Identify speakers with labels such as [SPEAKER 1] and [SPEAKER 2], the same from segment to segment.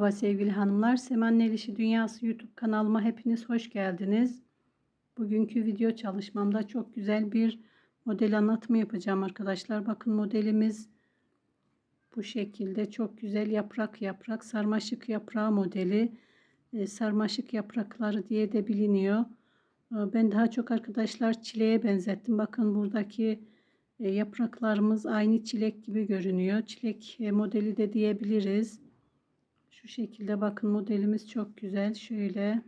[SPEAKER 1] Merhaba sevgili hanımlar. Semanın El Dünyası YouTube kanalıma hepiniz hoş geldiniz. Bugünkü video çalışmamda çok güzel bir model anlatımı yapacağım arkadaşlar. Bakın modelimiz bu şekilde çok güzel yaprak yaprak sarmaşık yaprağı modeli. E, sarmaşık yaprakları diye de biliniyor. E, ben daha çok arkadaşlar çileğe benzettim. Bakın buradaki e, yapraklarımız aynı çilek gibi görünüyor. Çilek e, modeli de diyebiliriz. Şu şekilde bakın modelimiz çok güzel. Şöyle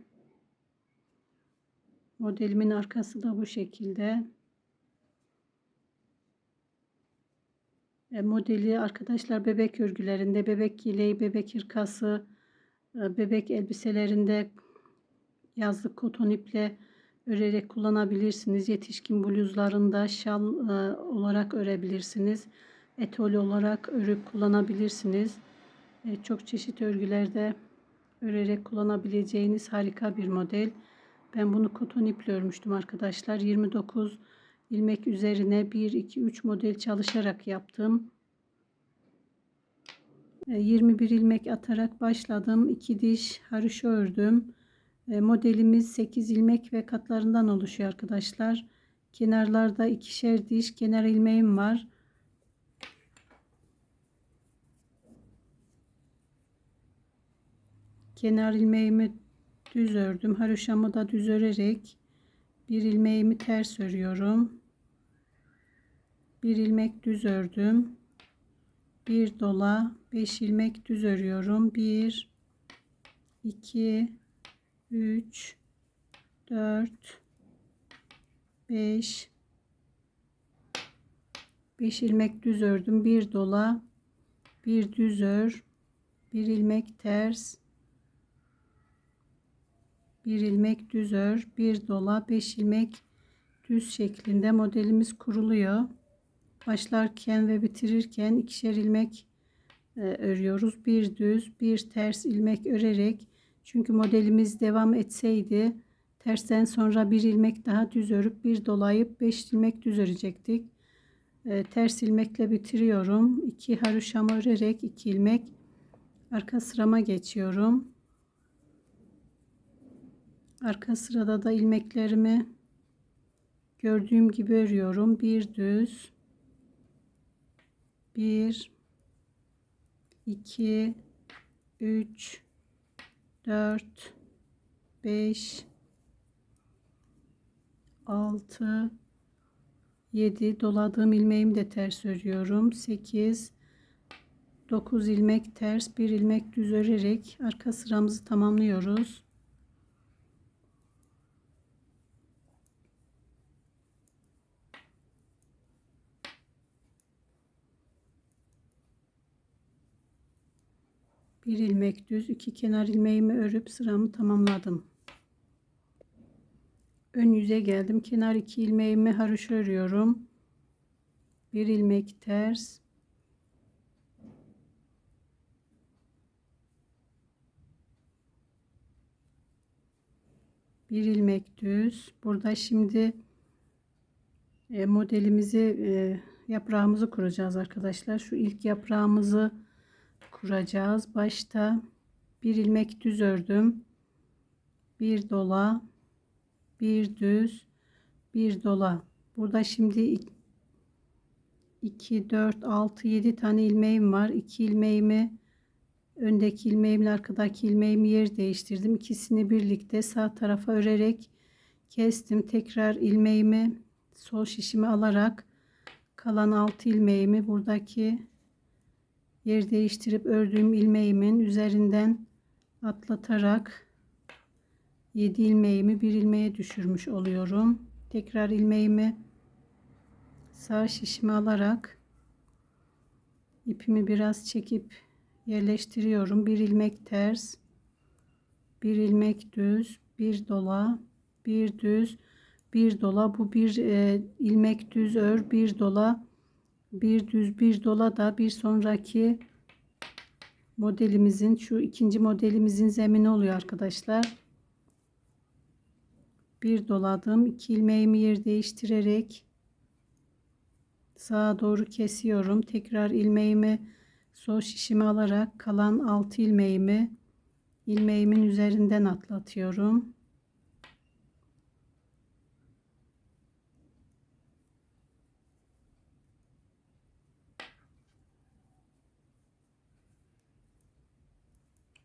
[SPEAKER 1] modelimin arkası da bu şekilde. E, modeli arkadaşlar bebek örgülerinde, bebek yeleği, bebek hırkası, e, bebek elbiselerinde yazlık koton iple örerek kullanabilirsiniz. Yetişkin bluzlarında şal e, olarak örebilirsiniz. Etol olarak örüp kullanabilirsiniz. E, çok çeşit örgülerde örerek kullanabileceğiniz harika bir model. Ben bunu koton iple örmüştüm arkadaşlar. 29 ilmek üzerine 1, 2, 3 model çalışarak yaptım. 21 e, ilmek atarak başladım. 2 diş haroşa ördüm. E, modelimiz 8 ilmek ve katlarından oluşuyor arkadaşlar. Kenarlarda ikişer diş kenar ilmeğim var. Kenar ilmeğimi düz ördüm. Haroşamı da düz örerek bir ilmeğimi ters örüyorum. Bir ilmek düz ördüm. Bir dola, beş ilmek düz örüyorum. Bir, iki, üç, dört, beş, beş ilmek düz ördüm. Bir dola, bir düz ör, bir ilmek ters, bir ilmek düz ör, bir dola, beş ilmek düz şeklinde modelimiz kuruluyor. Başlarken ve bitirirken ikişer ilmek e, örüyoruz. Bir düz, bir ters ilmek örerek çünkü modelimiz devam etseydi tersten sonra bir ilmek daha düz örüp bir dolayıp beş ilmek düz örecektik. E, ters ilmekle bitiriyorum. 2 haroşamı örerek 2 ilmek arka sırama geçiyorum. Arka sırada da ilmeklerimi gördüğüm gibi örüyorum. Bir düz, bir, iki, üç, dört, beş, altı, yedi. Doladığım ilmeğimi de ters örüyorum. Sekiz, dokuz ilmek ters, bir ilmek düz örerek arka sıramızı tamamlıyoruz. Bir ilmek düz iki kenar ilmeğimi örüp sıramı tamamladım. Ön yüze geldim. Kenar iki ilmeğimi haroşa örüyorum. Bir ilmek ters. Bir ilmek düz. Burada şimdi e, modelimizi e, yaprağımızı kuracağız arkadaşlar. Şu ilk yaprağımızı kuracağız. Başta bir ilmek düz ördüm. Bir dola, bir düz, bir dola. Burada şimdi 2 4 6 7 tane ilmeğim var. 2 ilmeğimi öndeki ilmeğimle arkadaki ilmeğimi yer değiştirdim. İkisini birlikte sağ tarafa örerek kestim. Tekrar ilmeğimi sol şişimi alarak kalan 6 ilmeğimi buradaki yer değiştirip ördüğüm ilmeğimin üzerinden atlatarak 7 ilmeğimi bir ilmeğe düşürmüş oluyorum. Tekrar ilmeğimi sağ şişime alarak ipimi biraz çekip yerleştiriyorum. Bir ilmek ters, bir ilmek düz, bir dola, bir düz, bir dola. Bu bir e, ilmek düz ör, bir dola bir düz bir dola da bir sonraki modelimizin şu ikinci modelimizin zemini oluyor arkadaşlar. Bir doladım. iki ilmeğimi yer değiştirerek sağa doğru kesiyorum. Tekrar ilmeğimi sol şişime alarak kalan 6 ilmeğimi ilmeğimin üzerinden atlatıyorum.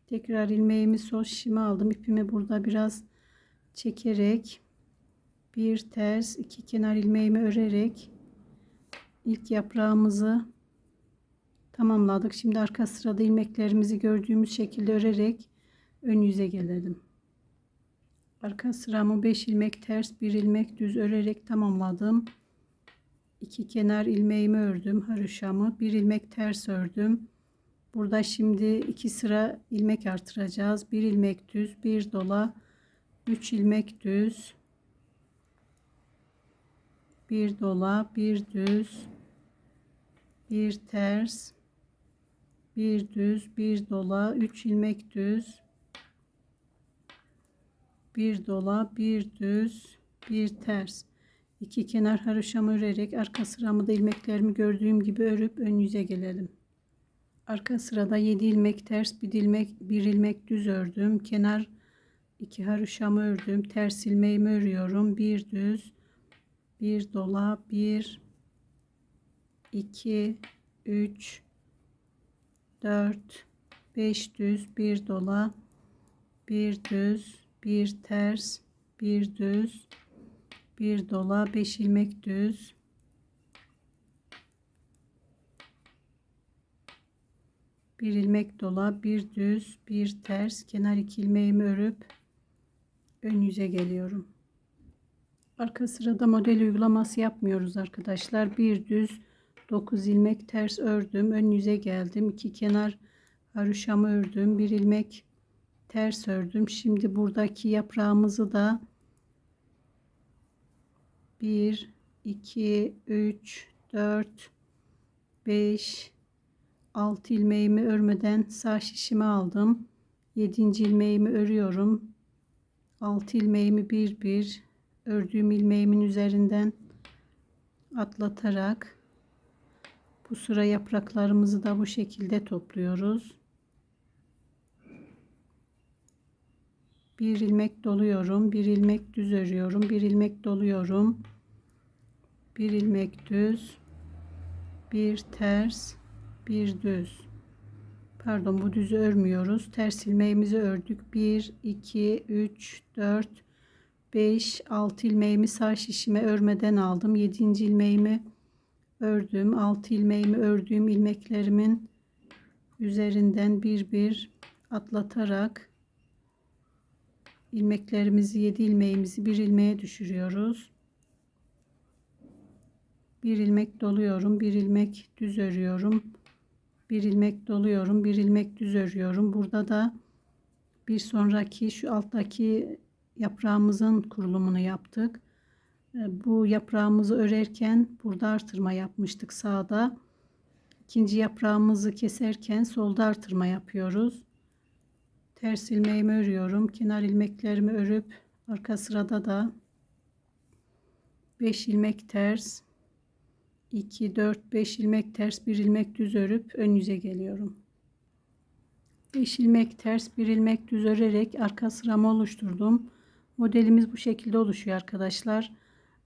[SPEAKER 1] Tekrar ilmeğimi sol şişime aldım. İpimi burada biraz çekerek bir ters iki kenar ilmeğimi örerek ilk yaprağımızı tamamladık. Şimdi arka sırada ilmeklerimizi gördüğümüz şekilde örerek ön yüze gelelim. Arka sıramı 5 ilmek ters, 1 ilmek düz örerek tamamladım. İki kenar ilmeğimi ördüm, haroşamı, bir ilmek ters ördüm. Burada şimdi iki sıra ilmek artıracağız. Bir ilmek düz, bir dola, 3 ilmek düz, bir dola, bir düz, bir ters, bir düz, bir dola, 3 ilmek düz, bir dola, bir düz, bir ters. İki kenar haroşamı örerek arka sıramı da ilmeklerimi gördüğüm gibi örüp ön yüze gelelim. Arka sırada 7 ilmek ters, bir ilmek, bir ilmek düz ördüm. Kenar iki haroşamı ördüm. Ters ilmeğimi örüyorum. Bir düz, bir dola, bir, iki, üç, dört, beş düz, bir dola, bir düz, bir ters, bir düz, bir dola, beş ilmek düz, bir ilmek dola, bir düz, bir ters, kenar iki ilmeğimi örüp ön yüze geliyorum. Arka sırada model uygulaması yapmıyoruz arkadaşlar. Bir düz 9 ilmek ters ördüm. Ön yüze geldim. iki kenar haroşamı ördüm. Bir ilmek ters ördüm. Şimdi buradaki yaprağımızı da 1 2 3 4 5 6 ilmeğimi örmeden sağ şişimi aldım. 7. ilmeğimi örüyorum. 6 ilmeğimi bir bir ördüğüm ilmeğimin üzerinden atlatarak bu sıra yapraklarımızı da bu şekilde topluyoruz. Bir ilmek doluyorum, bir ilmek düz örüyorum, bir ilmek doluyorum. Bir ilmek düz, bir ters, bir düz. Pardon bu düzü örmüyoruz. Ters ilmeğimizi ördük. 1 2 3 4 5 6 ilmeğimi sağ şişime örmeden aldım. 7. ilmeğimi ördüm. 6 ilmeğimi ördüğüm ilmeklerimin üzerinden bir bir atlatarak ilmeklerimizi 7 ilmeğimizi bir ilmeğe düşürüyoruz. Bir ilmek doluyorum, bir ilmek düz örüyorum. Bir ilmek doluyorum, bir ilmek düz örüyorum. Burada da bir sonraki şu alttaki yaprağımızın kurulumunu yaptık. E, bu yaprağımızı örerken burada artırma yapmıştık sağda. İkinci yaprağımızı keserken solda artırma yapıyoruz. Ters ilmeğimi örüyorum. Kenar ilmeklerimi örüp arka sırada da 5 ilmek ters 2 4 5 ilmek ters 1 ilmek düz örüp ön yüze geliyorum. 5 ilmek ters 1 ilmek düz örerek arka sıramı oluşturdum. Modelimiz bu şekilde oluşuyor arkadaşlar.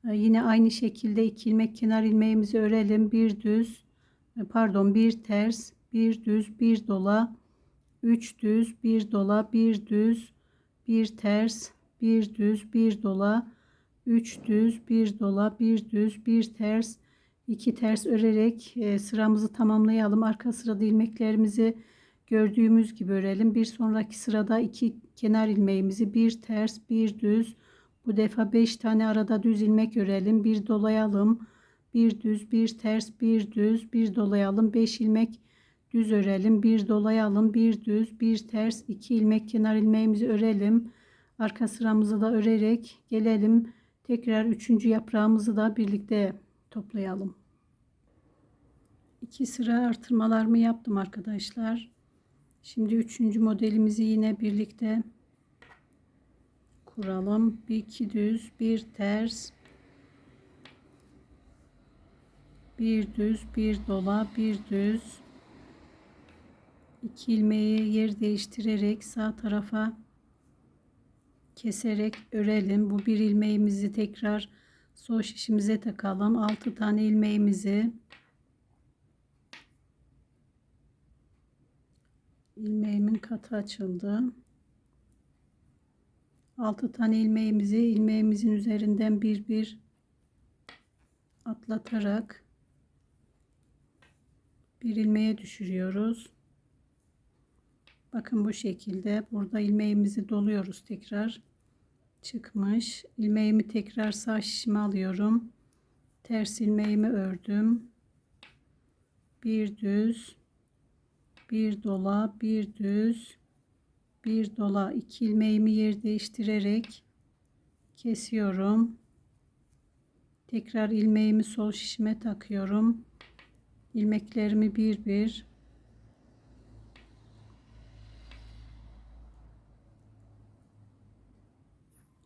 [SPEAKER 1] Ee, yine aynı şekilde 2 ilmek kenar ilmeğimizi örelim. Bir düz e, pardon bir ters bir düz bir dola 3 düz bir dola bir düz bir ters bir düz bir dola 3 düz bir dola bir düz bir ters 2 ters örerek e, sıramızı tamamlayalım. Arka sırada ilmeklerimizi gördüğümüz gibi örelim. Bir sonraki sırada iki kenar ilmeğimizi bir ters bir düz bu defa 5 tane arada düz ilmek örelim. Bir dolayalım. Bir düz, bir ters, bir düz, bir dolayalım. 5 ilmek düz örelim. Bir dolayalım, bir düz, bir ters, 2 ilmek kenar ilmeğimizi örelim. Arka sıramızı da örerek gelelim. Tekrar üçüncü yaprağımızı da birlikte toplayalım. İki sıra artırmalarımı yaptım arkadaşlar. Şimdi üçüncü modelimizi yine birlikte kuralım. Bir iki düz, bir ters, bir düz, bir dola, bir düz, iki ilmeği yer değiştirerek sağ tarafa keserek örelim. Bu bir ilmeğimizi tekrar sol şişimize takalım. 6 tane ilmeğimizi ilmeğimin katı açıldı. 6 tane ilmeğimizi ilmeğimizin üzerinden bir bir atlatarak bir ilmeğe düşürüyoruz. Bakın bu şekilde burada ilmeğimizi doluyoruz tekrar. Çıkmış. İlmeğimi tekrar sağ şişime alıyorum. Ters ilmeğimi ördüm. Bir düz, bir dola, bir düz, bir dola. iki ilmeğimi yer değiştirerek kesiyorum. Tekrar ilmeğimi sol şişime takıyorum. ilmeklerimi bir bir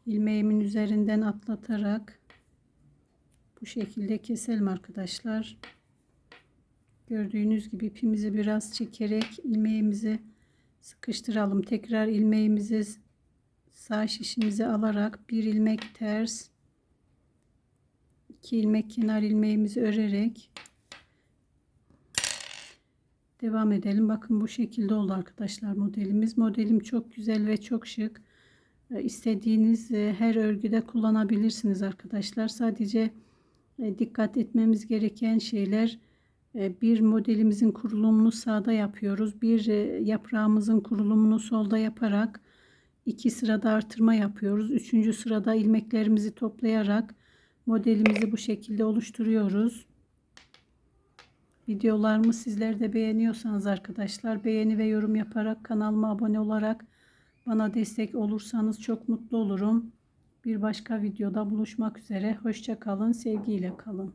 [SPEAKER 1] ilmeğimin üzerinden atlatarak bu şekilde keselim arkadaşlar. Gördüğünüz gibi ipimizi biraz çekerek ilmeğimizi sıkıştıralım. Tekrar ilmeğimizi sağ şişimize alarak bir ilmek ters iki ilmek kenar ilmeğimizi örerek devam edelim. Bakın bu şekilde oldu arkadaşlar modelimiz. Modelim çok güzel ve çok şık. E, istediğiniz e, her örgüde kullanabilirsiniz arkadaşlar. Sadece e, dikkat etmemiz gereken şeyler bir modelimizin kurulumunu sağda yapıyoruz. Bir yaprağımızın kurulumunu solda yaparak iki sırada artırma yapıyoruz. Üçüncü sırada ilmeklerimizi toplayarak modelimizi bu şekilde oluşturuyoruz. Videolarımı sizler de beğeniyorsanız arkadaşlar beğeni ve yorum yaparak kanalıma abone olarak bana destek olursanız çok mutlu olurum. Bir başka videoda buluşmak üzere. Hoşça kalın, sevgiyle kalın.